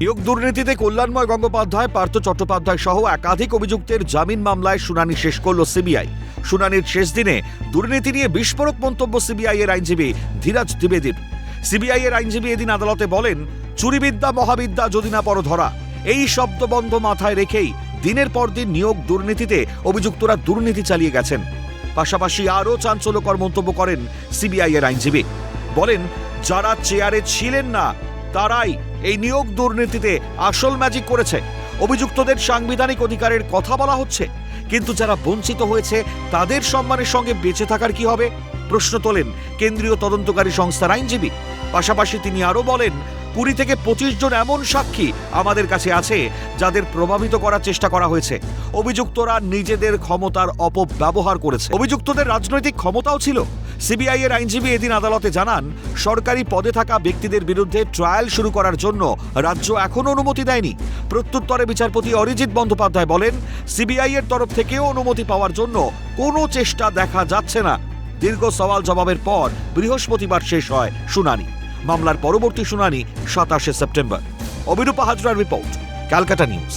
নিয়োগ দুর্নীতিতে কল্যাণময় গঙ্গোপাধ্যায়, পার্থ চট্টোপাধ্যায় সহ একাধিক অভিযুক্তের জামিন মামলায় শুনানি শেষ করল সিবিআই। শুনানির শেষ দিনে দুর্নীতি নিয়ে বিস্ফোরক মন্তব্য সিবিআই এর আইনজীবী ধীরাজ দ্বিবেদীর সিবিআই এর আইনজীবী এদিন আদালতে বলেন, চুরিবিদ্যা, মহাবিদ্যা, যদি না পর ধরা এই শব্দবন্ধ মাথায় রেখেই দিনের পর দিন নিয়োগ দুর্নীতিতে অভিযুক্তরা দুর্নীতি চালিয়ে গেছেন। পাশাপাশি আরও চাঞ্চল্যকর মন্তব্য করেন সিবিআই এর আইনজীবী। বলেন, যারা চেয়ারে ছিলেন না তারাই এই নিয়োগ দুর্নীতিতে আসল ম্যাজিক করেছে। অভিযুক্তদের সাংবিধানিক অধিকারের কথা বলা হচ্ছে। কিন্তু যারা বঞ্চিত হয়েছে, তাদের সম্মানের সঙ্গে বেঁচে থাকার কি হবে? প্রশ্ন তোলেন কেন্দ্রীয় তদন্তকারী সংস্থার আইনজীবী। পাশাপাশি তিনি আরও বলেন, কুড়ি থেকে পঁচিশ জন এমন সাক্ষী আমাদের কাছে আছে যাদের প্রভাবিত করার চেষ্টা করা হয়েছে। অভিযুক্তরা নিজেদের ক্ষমতার অপব্যবহার করেছে। অভিযুক্তদের রাজনৈতিক ক্ষমতাও ছিল। সিবিআই এর আইনজীবী এদিন আদালতে জানান, সরকারি পদে থাকা ব্যক্তিদের বিরুদ্ধে ট্রায়াল শুরু করার জন্য রাজ্য এখনও অনুমতি দেয়নি। প্রত্যুত্তরে বিচারপতি অরিজিৎ বন্দ্যোপাধ্যায় বলেন, সিবিআই এর তরফ থেকেও অনুমতি পাওয়ার জন্য কোনো চেষ্টা দেখা যাচ্ছে না। দীর্ঘ সওয়াল জবাবের পর বৃহস্পতিবার শেষ হয় শুনানি। মামলার পরবর্তী শুনানি সাতাশে সেপ্টেম্বর। অবিরূপা হাজরার রিপোর্ট, ক্যালকাটা নিউজ।